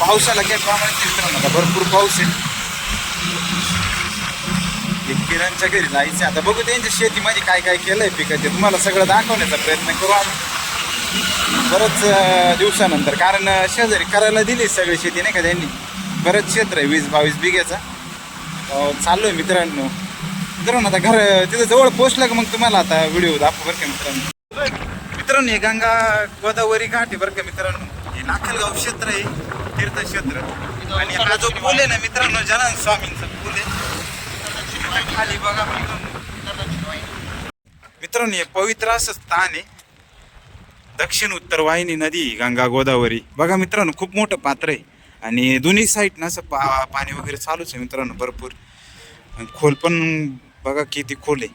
पावसाला काय प्रमाणात मित्रांनो आता भरपूर पाऊस आहे. किरणच्या घरी जायचं आता बघू त्यांच्या शेतीमध्ये काय काय केलंय पिकं तुम्हाला सगळं दाखवण्याचा प्रयत्न करू आम्ही बरंच दिवसानंतर. कारण शेजारी करायला दिली सगळी शेती नाही का त्यांनी? बरंच क्षेत्र आहे वीस बावीस बिघ्याचा. अं, चाललोय मित्रांनो. मित्रांनो आता घर तिथं जवळ पोचलं का मग तुम्हाला आता व्हिडिओ दाखव बरं का मित्रांनो? मित्रांनो हे गंगा गोदावरी घाट आहे बरं का मित्रांनो? हे लाखलगाव क्षेत्र आहे तीर्थक्षेत्र. आणि हा जो पूल आहे ना मित्रांनो जनान स्वामींचा पूल आहे. खाली बघा मित्रांनो. मित्रांनो हे पवित्र असं स्थान आहे. दक्षिण उत्तर वाहिनी नदी गंगा गोदावरी. बघा मित्रांनो खूप मोठं पात्र आहे. आणि दोन्ही साईडनं असं पा पाणी वगैरे चालूच आहे मित्रांनो भरपूर. खोल पण बघा किती खोल आहे.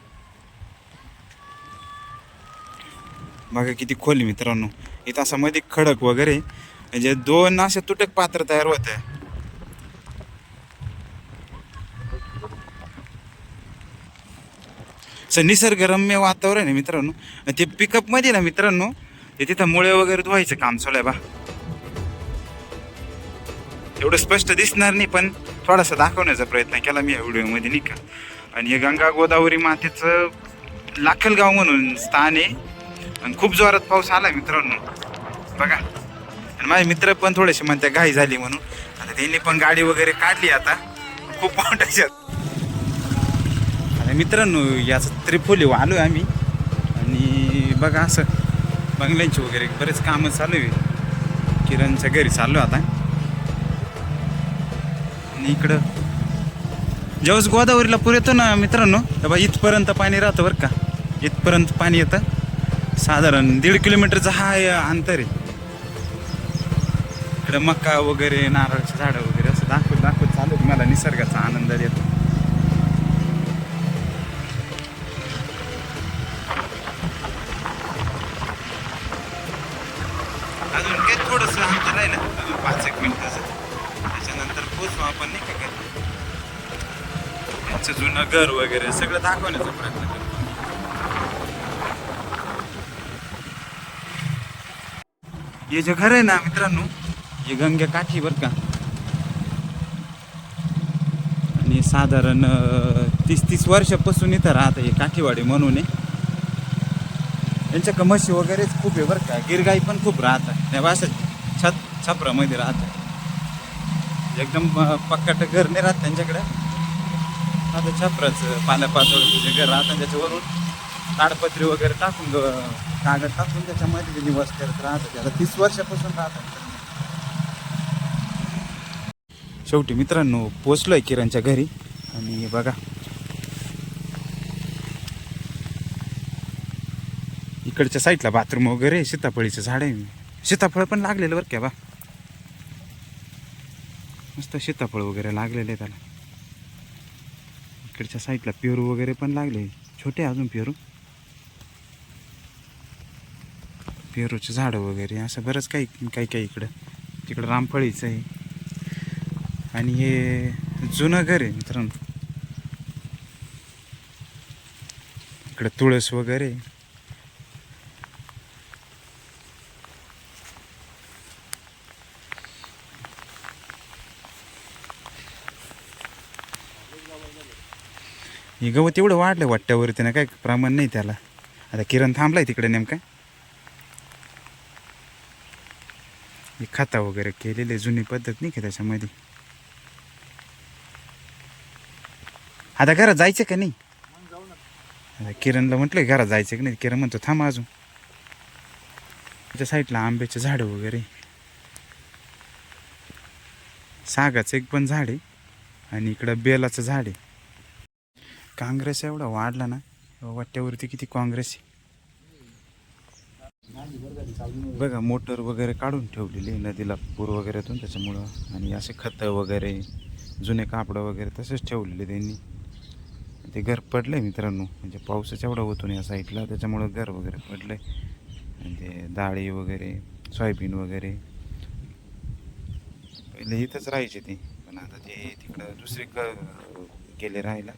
बघा किती खोल आहे मित्रांनो. इथं असं मध्ये खडक वगैरे म्हणजे दोन असे तुटक पात्र तयार होत आहे. असं निसर्गरम्य वातावरण आहे मित्रांनो. ते पिकअपमध्ये ना मित्रांनो ते तिथं मुळे वगैरे धुवायचं काम चालू आहे बा. एवढं स्पष्ट दिसणार नाही पण थोडासा दाखवण्याचा प्रयत्न केला मी या व्हिडिओमध्ये नाही का? आणि हे गंगा गोदावरी मातेचं लाखलगाव म्हणून स्थान आहे. आणि खूप जोरात पाऊस आला मित्रांनो. बघा. आणि माझे मित्र पण थोडेसे म्हणते घाई झाली म्हणून. आता त्यांनी पण गाडी वगैरे काढली आता. खूप मोठ्याच्यात. आणि मित्रांनो याचं त्रिफोली आलो आहे आम्ही. आणि बघा असं बंगल्यांची वगैरे बरेच कामं चालू आहे. किरणच्या घरी चाललो आता. आणि इकडं जेव्हा गोदावरीला पूर येतो ना मित्रांनो? बाबा इथपर्यंत पाणी राहतं बरं का? इथपर्यंत पाणी येतं. साधारण दीड किलोमीटरचं हा अंतर आहे. इकडं मका वगैरे नारळाची झाडं वगैरे असं दाखवत दाखवत चालू आहे. मला निसर्गाचा आनंद येतो अजून काय थोडंसं अंतर आहे ना? अजून पाच एक मिनिटाचं. त्याच्यानंतर पोचू आपण नाही का त्यांचं जुनं घर वगैरे सगळं दाखवण्याचा प्रयत्न करतो. हे जे घर आहे ना मित्रांनो हे गंगे काठी बरं का. आणि साधारण तीस तीस वर्षापासून इथं राहत हे काठीवाडी म्हणून आहे यांच्या कमशी वगैरेच खूप आहे बरं का. गिरगाई पण खूप राहतात. त्या असं छत छपरामध्ये राहतात. एकदम पक्काट घर नाही राहत त्यांच्याकडे. आता छपराचं पाल्या पातळीचं जे घर राहतं त्याच्यावरून. ताडपत्री वगैरे टाकून कागद टाकून त्याच्यामध्ये ते निवास करत राहतात. त्याला तीस वर्षापासून राहतात. शेवटी मित्रांनो पोचलोय किरणच्या घरी. आणि बघा. इकडच्या साईडला बाथरूम वगैरे सीताफळीचं झाड आहे. सीताफळ पण लागलेलं बरं का बा. मस्त सीताफळ वगैरे लागलेले आहे त्याला. इकडच्या साईडला पेरू वगैरे पण लागले. छोटे अजून पेरू. पेरूचे झाडं वगैरे असं बरंच काही काही काही इकडं. तिकडं रामफळीचं आहे. आणि हे जुनं घर आहे मित्रांनो. इकडं तुळस वगैरे. हे गवत एवढं वाढलं वाट्यावरती ना काय प्रमाण नाही त्याला. आता किरण थांबलाय तिकडे नेमका. हे खाता वगैरे केलेले जुनी पद्धत नाही का त्याच्यामध्ये? आता घरात जायचं का नाही? आता किरणला म्हटलं घरात जायचं की नाही? किरण म्हणतो थांब अजून. त्याच्या साईडला आंब्याचे झाडं वगैरे. सागाचं एक पण झाड आहे आणि इकडं बेलाचं झाड आहे. काँग्रेस एवढा वाढला ना वाट्यावरती किती काँग्रेस आहे. बघा मोटर वगैरे काढून ठेवलेली आहे नदीला पूर वगैरे येतो त्याच्यामुळं. आणि असे खतं वगैरे जुने कापडं वगैरे तसेच ठेवलेले त्यांनी. ते घर पडलंय मित्रांनो. म्हणजे पावसाच एवढा होतो नाही या साईडला त्याच्यामुळं घर वगैरे पडलंय. म्हणजे डाळी वगैरे सोयाबीन वगैरे. पहिले इथंच राहायचे ते. पण आता ते तिकडं दुसरी गेले राहायला.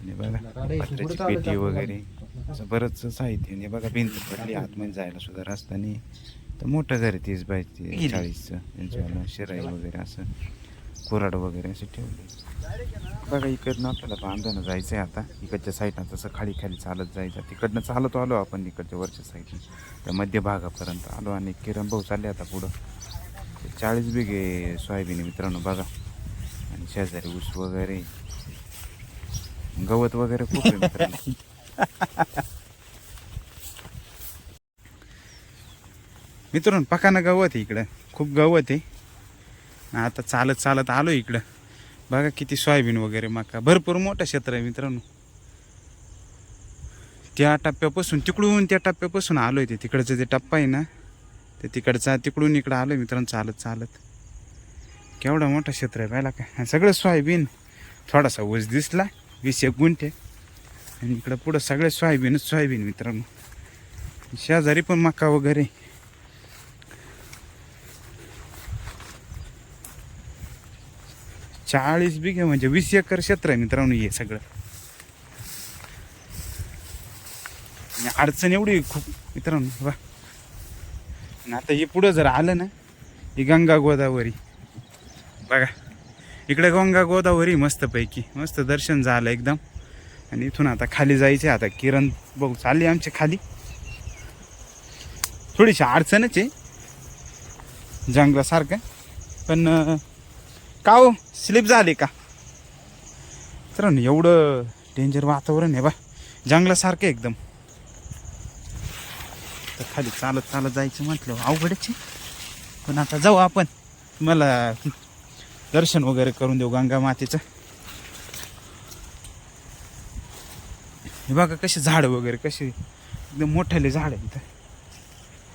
आणि बघा पेटी वगैरे. असं बरंच साहित्य आणि बघा भिंत पडली आतमध्ये जायला सुद्धा रस्ता नाही. तर मोठं घर आहे तीस बाय ती चाळीसचं. त्यांच्यावाला शिराई वगैरे असं. कुराड वगैरे असं ठेवले. बघा इकडनं आपल्याला बांधणं जायचं आहे आता. इकडच्या साईडनं तसं खाली खाली चालत जायचं. तिकडनं चालत आलो आपण इकडच्या वरच्या साईडनं. त्या मध्य भागापर्यंत आलो आणि किरण भाऊ चालले आता पुढं. चाळीस बिघे सोयाबीन मित्रांनो बघा. आणि शेजारी ऊस वगैरे. गवत वगैरे खूप मित्रांनो. मित्रांनो पकानं गवत आहे इकडं. खूप गवत आहे. आता चालत चालत आलो इकडं. बघा किती सोयाबीन वगैरे मका. भरपूर मोठं क्षेत्र आहे मित्रांनो. त्या टप्प्यापासून तिकडून त्या टप्प्यापासून आलो आहे ते. तिकडचं जे टप्पा आहे ना ते तिकडचा तिकडून इकडं आलो आहे मित्रांनो चालत चालत. केवढा मोठा क्षेत्र आहे पाहिला काय सगळं सोयाबीन. थोडासा ऊस दिसला वीस एक गुंठे. आणि इकडं पुढं सगळे सोयाबीनच सोयाबीन मित्रांनो. शेजारी पण मका वगैरे. चाळीस बिघे म्हणजे वीस एकर क्षेत्र आहे मित्रांनो हे सगळं. अडचण एवढी खूप मित्रांनो वा. आणि आता हे पुढं जर आलं ना ही गंगा गोदावरी. बघा इकडे गंगा गोदावरी मस्तपैकी मस्त दर्शन झालं एकदम. आणि इथून आता खाली जायचे. आता किरण बघू चालली आमची खाली. थोडीशी अडचणच आहे. जंगलासारखं. पण का हो? स्लिप झाली का? तर ना एवढं डेंजर वातावरण आहे बा. जंगलासारखं एकदम. तर खाली चालत चालत जायचं म्हटलं अवघडच आहे. पण आता जाऊ आपण. मला दर्शन वगैरे करून देऊ गंगा मातेचं. हे बघा कसे झाड वगैरे कसे एकदम मोठाले झाड आहे इथं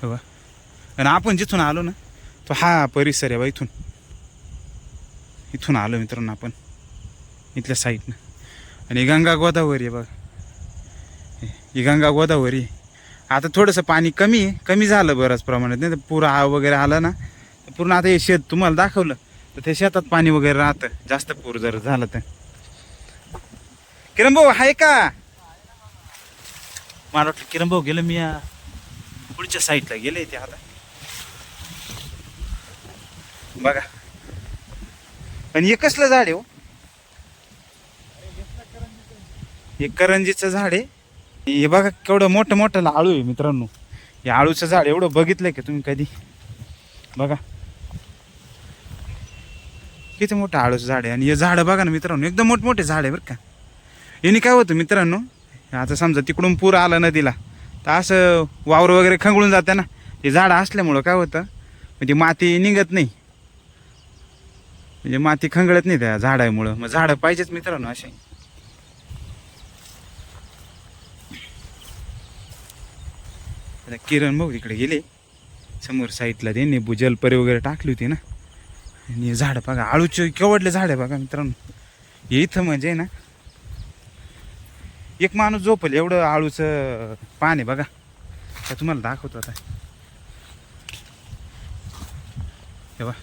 हे बघा. आणि आपण जिथून आलो ना तो हा परिसर आहे बा इथून. इथून आलो मित्रांनो आपण. इथल्या साईडनं आणि गंगा गोदावरी आहे बघा. ही गंगा गोदावरी. आहे. आता थोडंसं पाणी कमी आहे कमी झालं बऱ्याच प्रमाणात. नाही तर पूर वगैरे आला ना तर पूर्ण आता हे शेत तुम्हाला दाखवलं. तर ते शेतात पाणी वगैरे राहतं. जास्त पूर जर झालं तर. किरण भाऊ आहे का? मला वाटलं किरण भाऊ गेलं मी या पुढच्या साईडला गेले ते आता. बघा. आणि हे कसलं झाड आहे हो? हे करंजीचं झाड आहे. हे बघा केवढं मोठं मोठं आळू आहे मित्रांनो. हे आळूचं झाड एवढं बघितलंय का तुम्ही कधी? बघा. किती मोठं आळूचं झाड आहे. आणि हे झाडं बघा ना मित्रांनो एकदम मोठमोठे झाड आहे बरं का. याने काय होतं मित्रांनो आता समजा तिकडून पूर आला नदीला तर असं वावर वगैरे खंगळून जाते ना. ते झाडं असल्यामुळं काय होतं म्हणजे माती निघत नाही. म्हणजे माती खंगळत नाही त्या झाडामुळं. मग झाडं पाहिजेच मित्रांनो असे. किरण भाऊ तिकडे गेले. समोर साईडला त्यांनी निंबू जलपरी वगैरे टाकली होती ना. आणि झाडं बघा आळूचे केवढले झाड आहे बघा मित्रांनो. हे इथं म्हणजे ना एक माणूस झोपल एवढं आळूचं पान आहे बघा. तर तुम्हाला दाखवतो आता. तेव्हा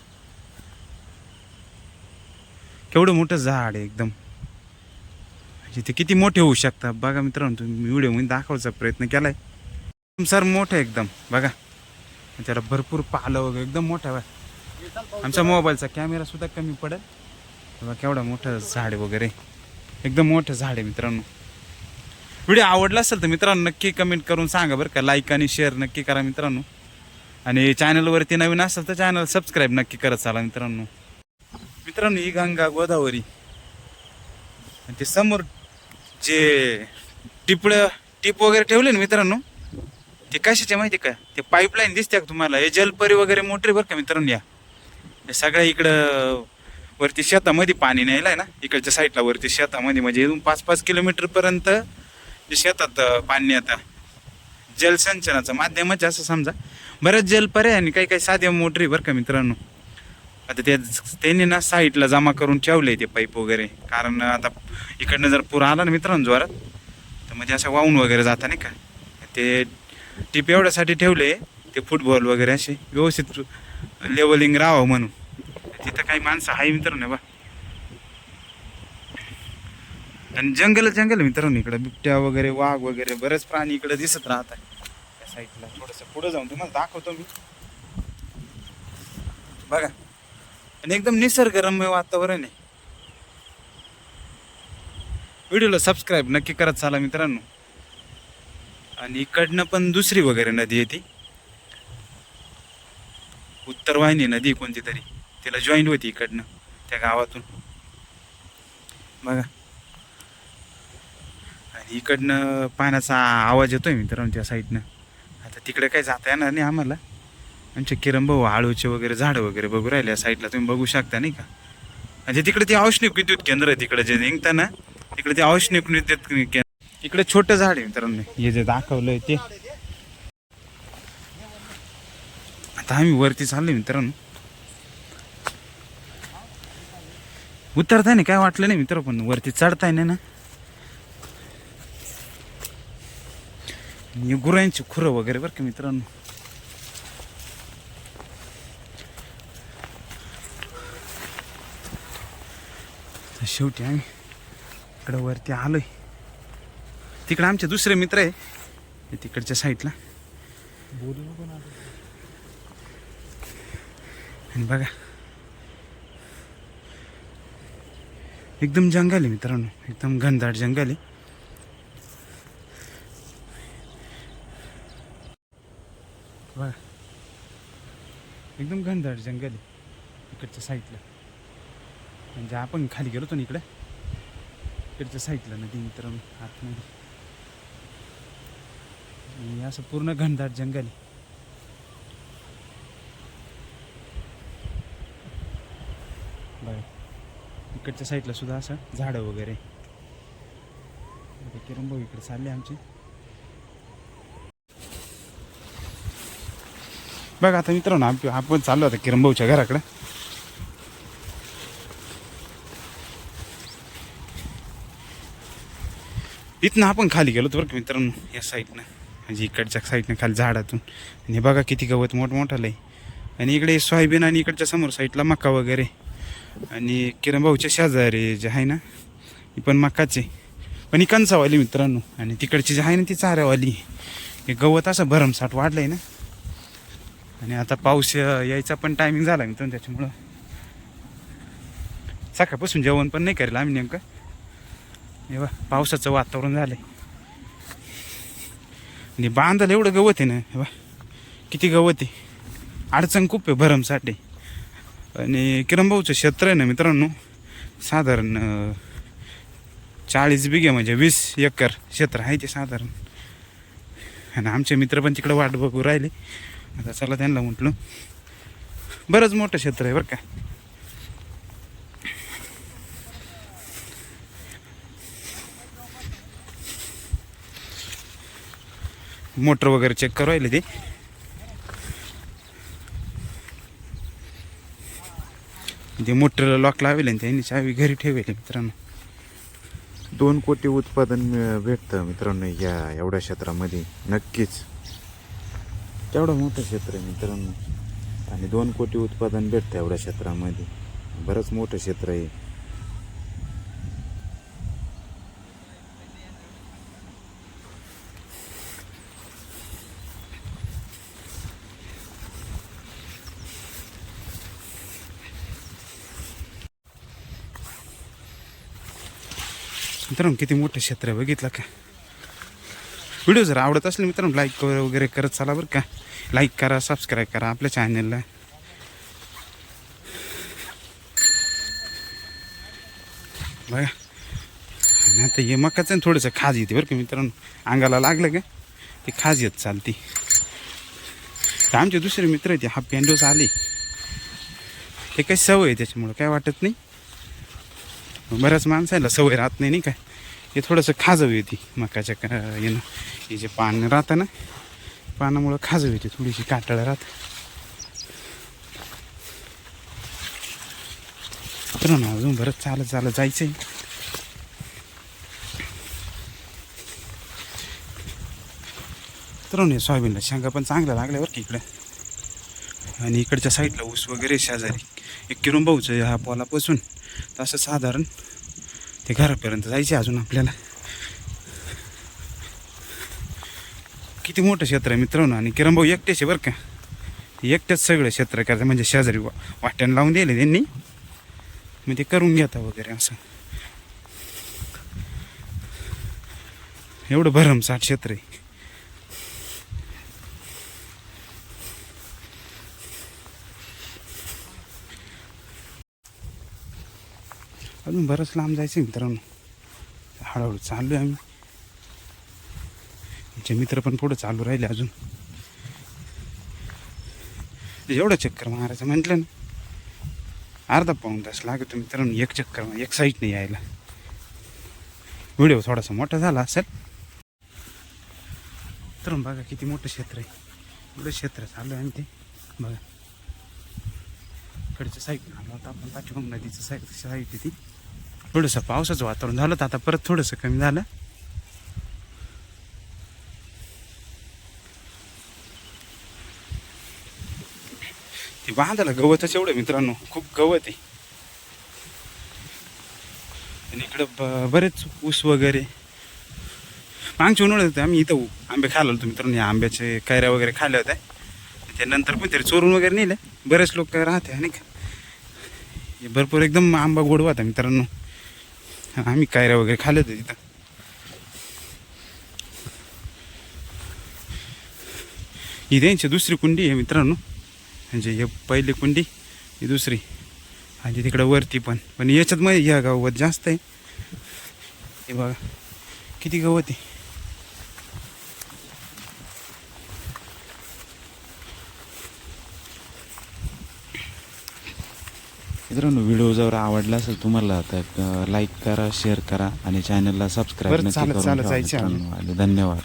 केवढं मोठं झाड आहे एकदम. म्हणजे ते किती मोठे होऊ शकतात? बघा मित्रांनो तुम्ही व्हिडिओमध्ये दाखवायचा प्रयत्न केलाय. सर मोठं आहे एकदम बघा. त्याला भरपूर पालं वगैरे एकदम मोठं आहे आमच्या मोबाईलचा कॅमेरा सुद्धा कमी पडेल. बघा केवढं मोठं झाड वगैरे. एकदम मोठं झाड आहे मित्रांनो. व्हिडिओ आवडला असेल तर मित्रांनो नक्की कमेंट करून सांगा बरं का. लाईक आणि शेअर नक्की करा मित्रांनो. आणि चॅनलवरती नवीन असेल तर चॅनल सबस्क्राईब नक्की करत चाला मित्रांनो. मित्रांनो ही गंगा गोदावरी. आणि ते समोर जे टिपळं टिप वगैरे ठेवले ना मित्रांनो ते कशाचे माहिती का? ते पाईपलाईन दिसते का तुम्हाला? हे जलपरी वगैरे मोटरी बरं का मित्रांनो या? सगळ्या इकडं वरती शेतामध्ये पाणी न्यायला ना? इकडच्या साईडला वरती शेतामध्ये म्हणजे इथून पाच पाच किलोमीटरपर्यंत जे शेतात पाणी आता जलसंचनाचं माध्यमच असं समजा. बऱ्याच पर्याय आणि काही काही साध्या मोटरी बरं का मित्रांनो. आता ते त्यांनी ना साईडला जमा करून ठेवले ते पाईप वगैरे. कारण आता इकडनं जर पूर आला ना मित्रांनो जोरात तर म्हणजे असं वाहून वगैरे जाता नाही का? ते टीप एवढ्यासाठी ठेवले ते फुटबॉल वगैरे असे व्यवस्थित लेवलिंग राहावं म्हणून. तिथं काही माणसं आहे मित्रांनो बा. आणि जंगल जंगल मित्रांनो इकडं. बिबट्या वगैरे वाघ वगैरे बरेच प्राणी इकडे दिसत राहतात त्या साईडला थोडंसं पुढं जाऊन तुम्हाला दाखवतो मी. बघा. आणि एकदम निसर्गरम्य वातावरण आहे. व्हिडिओला सबस्क्राईब नक्की करत चाला मित्रांनो. आणि इकडनं पण दुसरी वगैरे नदी येते उत्तर वाहिनी नदी आहे कोणती तरी. तिला जॉईंट होती इकडनं त्या गावातून. बघा. इकडनं पाण्याचा आवाज येतोय मित्रांनो त्या साईडनं. आता तिकडे काही जाता येणार नाही आम्हाला. आमचे किरंभाऊ आळूचे वगैरे झाडं वगैरे बघू राहिले या साईडला. तुम्ही बघू शकता नाही का? म्हणजे तिकडे ते औष्णिक विद्युत केंद्र आहे तिकडे जे निघतं ना तिकडे ते औष्णिक विद्युत केंद्र. इकडे छोटं झाड आहे मित्रांनो. हे जे दाखवलंय ते. आता आम्ही वरती चाललोय मित्रांनो. उतरताय ना काय वाटलं नाही मित्र पण वरती चढताय ना? आणि गुरांची खुरं वगैरे बरं का मित्रांनो? तर शेवटी आम्ही इकडं वरती आलोय. तिकडे आमचे दुसरे मित्र आहे. तिकडच्या साईडला. आणि बघा. एकदम जंगल आहे मित्रांनो. एकदम घनदाट जंगल आहे. बघा एकदम घनदाट जंगल आहे इकडच्या साईडला म्हणजे आपण खाली गेलो होतो ना इकडे? इकडच्या साईडला नदी मित्र आतमध्ये. आणि असं पूर्ण घनदाट जंगल आहे. बघा इकडच्या साईडला सुद्धा असं झाडं वगैरे. किरण भाऊ इकडे चालले आमचे. बघा आता मित्रांनो आप- आपण चाललो आता किरणभाऊच्या घराकडे. इथनं आपण खाली गेलो होतो बरं का मित्रांनो या साईडनं. म्हणजे इकडच्या साईडनं खाली झाडातून. आणि हे बघा किती गवत मोठमोठालं आहे आणि इकडे सोयाबीन आणि इकडच्या समोर साईडला मका वगैरे. आणि किरंबाऊच्या शेजारी जे आहे ना ही पण मकाचे. पण ही कंचावाली मित्रांनो. आणि तिकडची जी आहे ना ती चाऱ्यावाली. हे गवत असं भरमसाठ वाढलं आहे ना. आणि आता पाऊस यायचा पण टायमिंग झाला मित्रांनो त्याच्यामुळं. सकाळपासून जेवण पण नाही करेल आम्ही नेमकं. हे बा पावसाचं वातावरण झालंय. आणि बांधायला एवढं गवत आहे ना हे बघ किती गवत आहे. अडचण खूप आहे भरमसाठी. आणि किरणभाऊचं क्षेत्र आहे ना मित्रांनो साधारण चाळीस बिघे म्हणजे वीस एकर क्षेत्र आहे ते साधारण. आणि आमचे मित्र पण तिकडे वाट बघू राहिले. आता चला त्यांना म्हटलं. बरंच मोठं क्षेत्र आहे बरं का. मोटर वगैरे चेक करायले ते. ते मोटरला लॉक लावेल आणि त्यांनी चावी घरी ठेवेल मित्रांनो. दोन कोटी उत्पादन भेटतं मित्रांनो या एवढ्या क्षेत्रामध्ये. नक्कीच. तेवढं मोठं क्षेत्र आहे मित्रांनो. आणि दोन कोटी उत्पादन भेटतं एवढ्या क्षेत्रामध्ये. बरंच मोठं क्षेत्र आहे. मित्रांनो किती मोठं क्षेत्र आहे बघितलं का? व्हिडिओ जर आवडत असले मित्रांनो लाईक वगैरे करत चला बरं का. लाईक करा सबस्क्राईब करा आपल्या चॅनलला बघा. आणि आता हे मकाचं थोडंसं खाज येते बरं का मित्रांनो. अंगाला लागलं का? ते खाज येत चालते. आमचे दुसरे मित्र आहेत ते हा पेंडोस आले. ते काही सवय आहे त्याच्यामुळं काय वाटत नाही. बऱ्याच माणसाला सवय राहत नाही नाही काय हे थोडंसं खाजवी होती मकाच्या का येणं हे जे पान राहतं ना पानामुळं खाजवी होती थोडीशी काटाळ राहत. तर ना अजून बरंच चालत चालत जायचं आहे तर सोयाबीनला शेंगा पण चांगल्या लागल्या बरं की इकडं. आणि इकडच्या साईडला ऊस वगैरे शेजारी. एक किरुंबाऊचं ह्या पोलापासून. तसं साधारण ते घरापर्यंत जायचे अजून आपल्याला. किती मोठं क्षेत्र आहे मित्रांनो आणि किरणभाऊ एकटेच आहे बरं का? एकट्याच सगळं क्षेत्र करायचं म्हणजे शेजारी वा- वाट्यानं लावून दिले त्यांनी. मग ते करून घेता वगैरे असं. एवढं भरमसाठ क्षेत्र आहे. अजून बरंच लांब जायचं आहे मित्रांनो. हळूहळू चाललो आहे आम्ही. आमचे मित्र पण पुढं चालू राहिले अजून. एवढं चक्कर मारायचं म्हटलं ना. अर्धा पाऊण तास लागतो मित्रांनो. एक चक्कर एक एक साईडने यायला. व्हिडिओ थोडासा मोठा झाला असेल. तर बघा किती मोठं क्षेत्र आहे. एवढं क्षेत्र चालू आहे आम्ही ते. बघा. इकडच्या साईडनं आलं होता आपण. पाठीमाग नदीचं साईड साईड ती. थोडंसं पावसाचं वातावरण झालं तर आता परत थोडंसं कमी झालं. ते बांधायला गवतच एवढं मित्रांनो खूप गवत आहे. आणि इकडं ब बरेच ऊस वगैरे. मागच्या उन्हाळ्यात होते आम्ही इथं आंबे खायला होतो मित्रांनो या आंब्याचे कैऱ्या वगैरे खाल्ल्या होत्या. त्यानंतर पण तरी चोरून वगैरे नेले. बरेच लोक राहते आणि का हे भरपूर एकदम आंबा गोड होता मित्रांनो. आम्ही कायऱ्या वगैरे खाल्ले तर तिथं. ही त्यांची दुसरी कुंडी आहे मित्रांनो. म्हणजे हे पहिली कुंडी ही दुसरी. आणि तिकडं वरती पण. पण याच्यात मध्ये या गवत जास्त आहे. हे बघा किती गवत आहे. मित्रांनो व्हिडिओ जर आवडला असेल तुम्हाला तर लाईक करा शेअर करा आणि चॅनलला सबस्क्राईब धन्यवाद.